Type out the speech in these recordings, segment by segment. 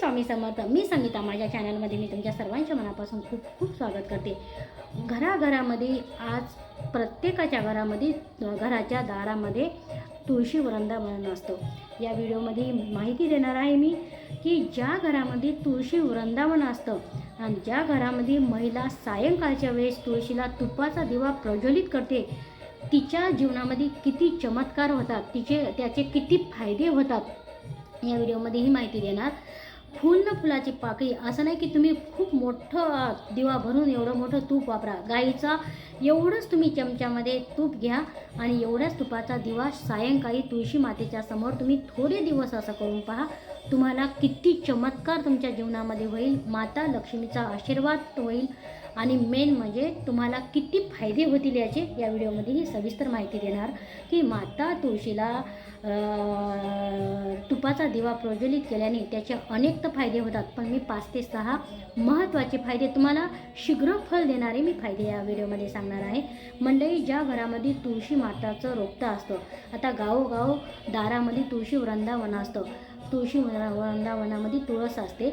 स्वामी समर्थ मी संगीता माझ्या चॅनलमध्ये मी तुमच्या सर्वांच्या मनापासून खूप खूप स्वागत करते. घराघरामध्ये आज प्रत्येकाच्या घरामध्ये घराच्या दारामध्ये तुळशी वृंदावन असतं. या व्हिडिओमध्ये माहिती देणार आहे मी की ज्या घरामध्ये तुळशी वृंदावन असतं आणि ज्या घरामध्ये महिला सायंकाळच्या वेळेस तुळशीला तुपाचा दिवा प्रज्वलित करते तिच्या जीवनामध्ये किती चमत्कार होतात तिचे त्याचे किती फायदे होतात या व्हिडिओमध्ये ही माहिती देणार. फुल फुलाची पाकळी. असं नाही की तुम्ही खूप मोठं दिवा भरून एवढं मोठं तूप वापरा. गाईचा एवढंच तुम्ही चमच्यामध्ये तूप घ्या आणि एवढ्याच तुपाचा दिवा सायंकाळी तुळशी मातेच्या समोर तुम्ही थोडे दिवस असं करून पहा. तुम्हाला किती चमत्कार तुमच्या जीवनामध्ये होईल. माता लक्ष्मीचा आशीर्वाद होईल. आणि मेन म्हणजे तुम्हाला किती फायदे होतील याचे या व्हिडिओमध्ये ही सविस्तर माहिती देणार की माता तुळशीला तुपाचा दिवा प्रज्वलित केल्याने त्याचे अनेक तर फायदे होतात पण मी पाच ते सहा महत्त्वाचे फायदे तुम्हाला शीघ्र फल देणारे मी फायदे या व्हिडिओमध्ये सांगणार आहे. मंडळी ज्या घरामध्ये तुळशी माताचं रोपतं असतं आता गावोगाव दारामध्ये तुळशी वृंदावन असतं तुळशी वृंदावनामध्ये तुळस असते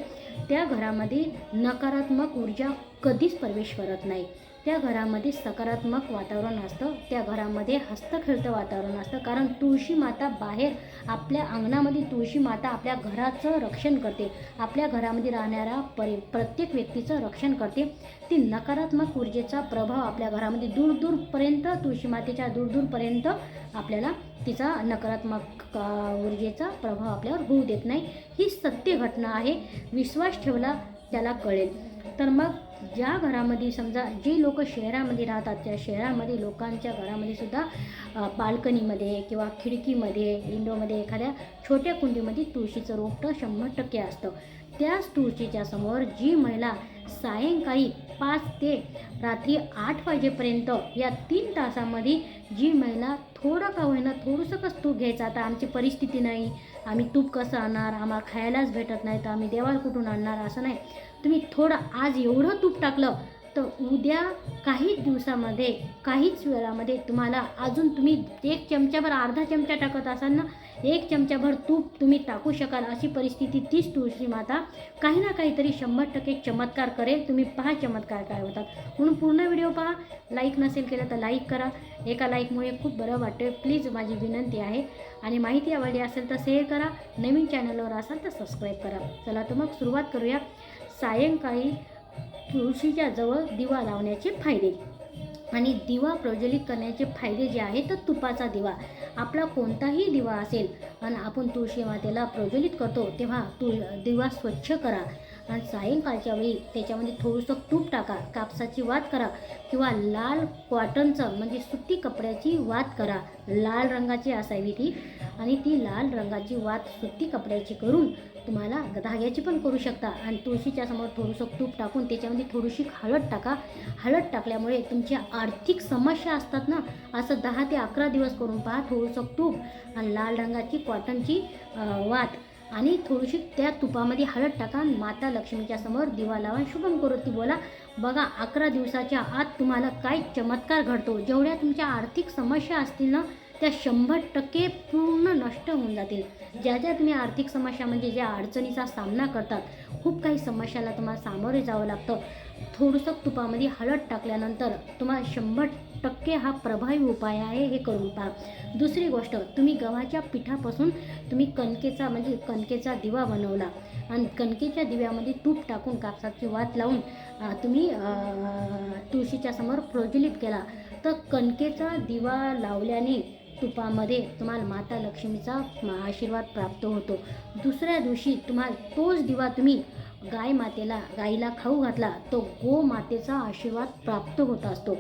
त्या घरामध्ये नकारात्मक ऊर्जा कधीच प्रवेश करत नाही. त्या घरामध्ये सकारात्मक वातावरण असतं. त्या घरामध्ये हस्तखेळतं वातावरण असतं. कारण तुळशी माता बाहेर आपल्या अंगणामध्ये तुळशी माता आपल्या घराचं रक्षण करते. आपल्या घरामध्ये राहणाऱ्या परि प्रत्येक व्यक्तीचं रक्षण करते. ती नकारात्मक ऊर्जेचा प्रभाव आपल्या घरामध्ये दूर दूरपर्यंत तुळशी मातेच्या दूरदूरपर्यंत आपल्याला तिचा नकारात्मक ऊर्जेचा प्रभाव आपल्यावर होऊ देत नाही. ही सत्य घटना आहे. विश्वास ठेवला त्याला कळेल. तर मग ज्या घरामध्ये समजा जे लोक शहरामध्ये राहतात त्या शहरामध्ये लोकांच्या घरामध्ये सुद्धा बाल्कनीमध्ये किंवा खिडकीमध्ये विंडोमध्ये एखाद्या छोट्या कुंडीमध्ये तुळशीचं रोपटं शंभर टक्के असतं. त्याच तुळशीच्या समोर जी महिला सायंकाळी पाच ते रात्री आठ वाजेपर्यंत या तीन तासामध्ये जी महिला थोडं का होईना थोडंसं कसं तूप घ्यायचं. आता आमची परिस्थिती नाही. आम्ही तूप कसं आणणार? आम्हाला खायलाच भेटत नाही. तर आम्ही देवाला कुठून आणणार? असं नाही. तुम्ही थोडं आज एवढं तूप टाकलं तर उद्या काहीच दिवसामध्ये काहीच वेळामध्ये तुम्हाला अजून तुम्ही एक चमच्यावर अर्धा चमचा टाकत असाल ना एक चमच्याभर तूप तुम्ही टाकू शकाल अशी परिस्थिती तीच तुळशी माता काही ना काहीतरी शंभर टक्के चमत्कार करेल. तुम्ही पहा चमत्कार काय होतात. म्हणून पूर्ण व्हिडिओ पहा. लाईक नसेल केलं तर लाईक करा. एका लाईकमुळे खूप बरं वाटतं प्लीज माझी विनंती आहे. आणि माहिती आवडली असेल तर शेअर करा. नवीन चॅनलवर असाल तर सबस्क्राईब करा. चला तर मग सुरुवात करूया. सायंकाळी तुळशीच्या जवळ दिवा लावण्याचे फायदे. आणि दिवा प्रज्वलित करण्याचे फायदे जे आहेत तर तुपाचा दिवा. आपला कोणताही दिवा असेल आणि आपण तुळशी मातेला प्रज्वलित करतो तेव्हा तुळ दिवा स्वच्छ करा. आणि सायंकाळच्या वेळी त्याच्यामध्ये थोडंसं तूप टाका. कापसाची वात करा किंवा लाल कॉटनचं म्हणजे सुती कपड्याची वात करा. लाल रंगाची असावी ती. आणि ती लाल रंगाची वात सुती कपड्याची करून तुम्हाला धाग्याची पण करू शकता. आणि तुळशीच्या समोर थोडंसं तूप टाकून त्याच्यामध्ये थोडीशी हळद टाका. हळद टाकल्यामुळे तुमच्या आर्थिक समस्या असतात ना असं दहा ते अकरा दिवस करून पहा थोडंसं तूप आणि लाल रंगाची कॉटनची वात. आणि थोडीशी त्या तुपामध्ये हळद टाका माता लक्ष्मीच्या समोर दिवा लावा शुभम करोती बोला बघा अकरा दिवसाच्या आत तुम्हाला काय चमत्कार घडतो. जेवढ्या तुमच्या आर्थिक समस्या असतील ना त्या शंभर टक्के पूर्ण नष्ट होऊन जातील. ज्या ज्या तुम्ही आर्थिक समस्या म्हणजे ज्या अडचणीचा सामना करतात खूप काही समस्याला तुम्हाला सामोरे जावं लागतं. थोडंसं तुपामध्ये हळद टाकल्यानंतर तुम्हाला शंभर टक्के हा प्रभावी उपाय आहे हे करून पहा. दुसरी गोष्ट तुम्ही गव्हाच्या पिठापासून तुम्ही कणकेचा म्हणजे कणकेचा दिवा बनवला आणि कणकेच्या दिव्यामध्ये तूप टाकून कापसाची वात लावून तुम्ही तुळशीच्या समोर प्रज्वलित केला. तर कणकेचा दिवा लावल्याने तुपामध्ये तुम्हाला माता लक्ष्मीचा आशीर्वाद प्राप्त होतो. दुसऱ्या दिवशी तुम्हाला तोच दिवा तुम्ही गाय मातेला गाईला खाऊ घातला तो गो मातेचा आशीर्वाद प्राप्त होत असतो.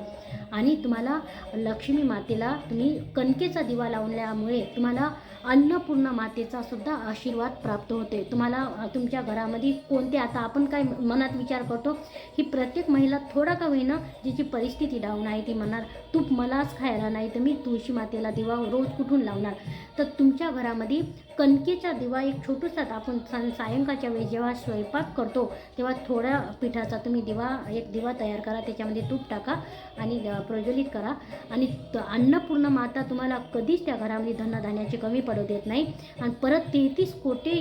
आणि तुम्हाला लक्ष्मी मातेला तुम्ही कणकेचा दिवा लावल्यामुळे तुम्हाला अन्नपूर्णा मातेचा सुद्धा आशीर्वाद प्राप्त होते. तुम्हाला तुमच्या घरामध्ये कोणते आता आपण काय मनात विचार करतो ही प्रत्येक महिला थोडा का होईना जिची परिस्थिती डाऊन आहे ती म्हणणार तूप मलाच खायला नाही तर मी तुळशी मातेला दिवा रोज कुठून लावणार? तर तुमच्या घरामध्ये कणकेचा दिवा एक छोटूसा आपण सं- सायंकाळच्या वेळी जेव्हा स्वयंपाक करतो तेव्हा थोड्या पिठाचा तुम्ही दिवा एक दिवा तयार करा त्याच्यामध्ये तूप टाका आणि प्रज्वलित करा. आणि अन्नपूर्ण माता तुम्हाला कधीच त्या घरामध्ये धनधान्याची कमी पडू देत नाही. आणि परत तेहतीस कोटी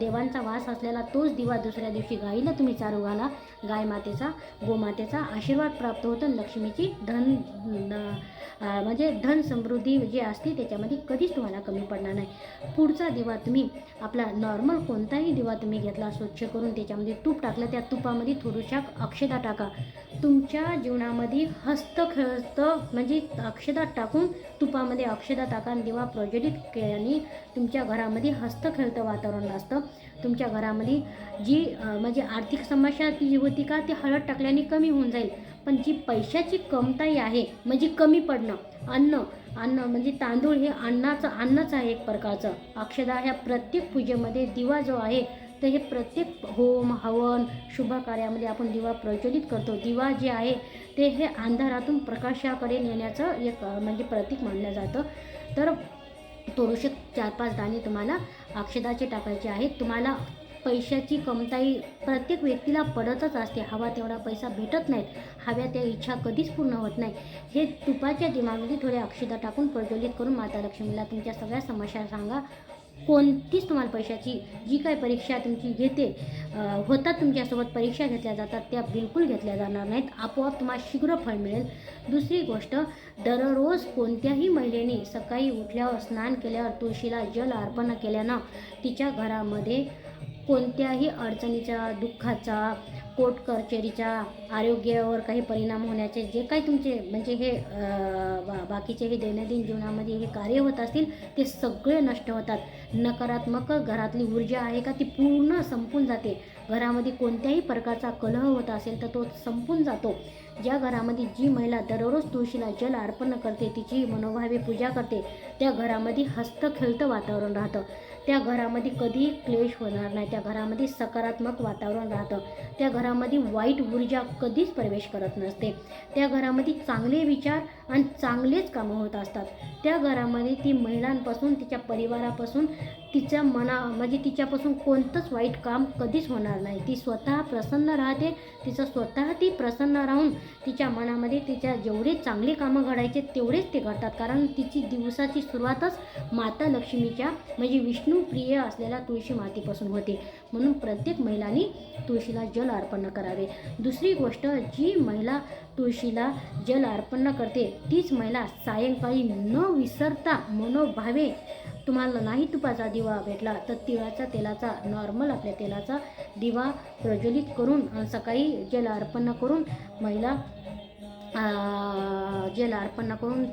देवांचा वास असलेला तोच दिवा दुसऱ्या दिवशी गाईला तुम्ही चारू घाला. गाय मातेचा गोमातेचा आशीर्वाद प्राप्त होतो. आणि लक्ष्मीची धन म्हणजे धन समृद्धी जी असते त्याच्यामध्ये कधीच तुम्हाला कमी पडणार नाही. पुढचा दिवा तुम्ही आपला नॉर्मल कोणताही दिवा तुम्ही घेतला स्वच्छ करून त्याच्यामध्ये तूप टाकलं त्या तुपामध्ये थोडूशा अक्षता टाका. तुमच्या जीवनामध्ये हस्त खेळतं म्हणजे अक्षदा टाकून तुपामध्ये अक्षदा टाका दिवा प्रज्वलित केल्याने तुमच्या घरामध्ये हस्तखेळतं वातावरण असतं. तुमच्या घरामध्ये जी म्हणजे आर्थिक समस्या ती जी होती का ती हळद टाकल्याने कमी होऊन जाईल. पण जी पैशाची कमताई आहे म्हणजे कमी पडणं अन्न अन्न म्हणजे तांदूळ हे अन्नाचं अन्नच आहे एक प्रकारचं. अक्षदा ह्या प्रत्येक पूजेमध्ये दिवा जो आहे तर हे प्रत्येक होम हवन शुभ कार्यामध्ये आपण दिवा प्रज्वलित करतो. दिवा जे आहे ते हे अंधारातून प्रकाशाकडे नेण्याचं एक म्हणजे प्रतीक मानलं जातं. तर थोडेसे चार पाच दाणे तुम्हाला अक्षदाचे टाकायचे आहेत. तुम्हाला पैशाची कमताई प्रत्येक व्यक्तीला पडतच असते. हवा तेवढा पैसा भेटत नाहीत हव्या त्या इच्छा कधीच पूर्ण होत नाही. हे तुपाच्या दिमामध्ये थोडे अक्षदा टाकून प्रज्वलित करून माता लक्ष्मीला तुमच्या सगळ्या समस्या सांगा. कोणतीच तुम्हाला पैशाची जी काही परीक्षा तुमची घेते होतात तुमच्यासोबत परीक्षा घेतल्या जातात त्या बिलकुल घेतल्या जाणार नाहीत. आपोआप तुम्हाला शीघ्र फळ मिळेल. दुसरी गोष्ट दररोज कोणत्याही महिलेने सकाळी उठल्यावर स्नान केल्यावर तुळशीला जल अर्पण केल्यानं तिच्या घरामध्ये कोणत्याही अडचणीचा दुःखाचा कोर्ट कचेरीच्या आरोग्यावर काही परिणाम होण्याचे जे काही तुमचे म्हणजे हे बा बाकीचे हे दैनंदिन जीवनामध्ये हे कार्य होत असतील ते सगळे नष्ट होतात. नकारात्मक घरातली ऊर्जा आहे का ती पूर्ण संपून जाते. घरामध्ये कोणत्याही प्रकारचा कलह होत असेल तर तो संपून जातो. ज्या घरामध्ये जी महिला दररोज तुळशीला जल अर्पण करते तिची मनोभावे पूजा करते त्या घरामध्ये हस्तखेळतं वातावरण राहतं. त्या घरामध्ये कधी क्लेश होणार नाही. त्या घरामध्ये सकारात्मक वातावरण राहतं. त्या घरामध्ये वाईट ऊर्जा कधीच प्रवेश करत नसते. त्या घरामध्ये चांगले विचार आणि चांगलेच कामं होत असतात. त्या घरामध्ये ती महिलांपासून तिच्या परिवारापासून तिच्या मना म्हणजे तिच्यापासून कोणतंच वाईट काम कधीच होणार नाही. ती स्वतः प्रसन्न राहते. तिचं स्वतः ती प्रसन्न राहून तिच्या मनामध्ये तिच्या जेवढे चांगले कामं घडायचे तेवढेच ते घडतात. कारण तिची दिवसाची सुरुवातच माता लक्ष्मीच्या म्हणजे विष्णुप्रिय असलेल्या तुळशी मातेपासून होते. म्हणून प्रत्येक महिलांनी तुळशीला जल अर्पण करावे. दुसरी गोष्ट जी महिला तुळशीला जल अर्पण करते तीच महिला सायंकाळी न विसरता मनोभावे तुम्हाला नाही तुपाचा दिवा भेटला तर तिळाच्या तेलाचा नॉर्मल आपल्या तेलाचा दिवा प्रज्वलित करून सकाळी जल अर्पण करून महिला अ, जल अर्पण करून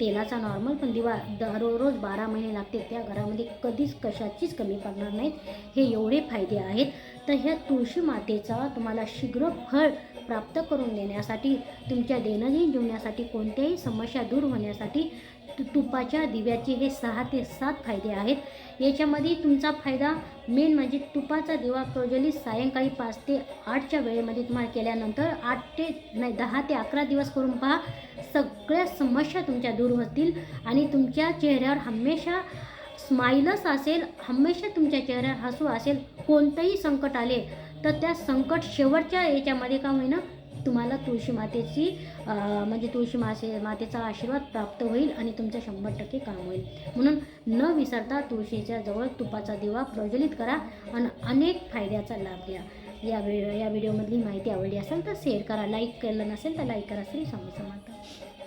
तेलाचा नॉर्मल पण दिवा दररोज बारा महिने लागते. त्या घरामध्ये कधीच कशाचीच कमी पडणार नाहीत. हे एवढे फायदे आहेत. तर ह्या तुळशी मातेचा तुम्हाला शीघ्र फळ प्राप्त करून देण्यासाठी तुमच्या दैनंदिन जीवनासाठी कोणत्याही समस्या दूर होण्यासाठी तुपाच्या दिव्याचे हे सहा ते सात फायदे आहेत. याच्यामध्ये तुमचा फायदा मेन म्हणजे तुपाचा दिवा प्रज्वलित सायंकाळी पाच ते आठच्या वेळेमध्ये तुम्हाला केल्यानंतर आठ ते नाही दहा ते अकरा दिवस करून पहा सगळ्या समस्या तुमच्या दूर होतील आणि तुमच्या चेहऱ्यावर हमेशा स्माईलच असेल हमेशा तुमच्या चेहऱ्यावर हसू असेल कोणतंही संकट आले तर त्या संकट शेवटच्या याच्यामध्ये का होईना तुम्हाला तुळशी मातेची म्हणजे तुळशी मासे मातेचा आशीर्वाद प्राप्त होईल आणि तुमचं शंभर टक्के काम होईल. म्हणून न विसरता तुळशीच्या जवळ तुपाचा दिवा प्रज्वलित करा आणि अनेक फायद्याचा लाभ घ्या. या व्हिडिओ या व्हिडिओमधली माहिती आवडली असेल तर शेअर करा. लाईक केलं नसेल तर लाईक करा. श्री स्वामी समर्थ.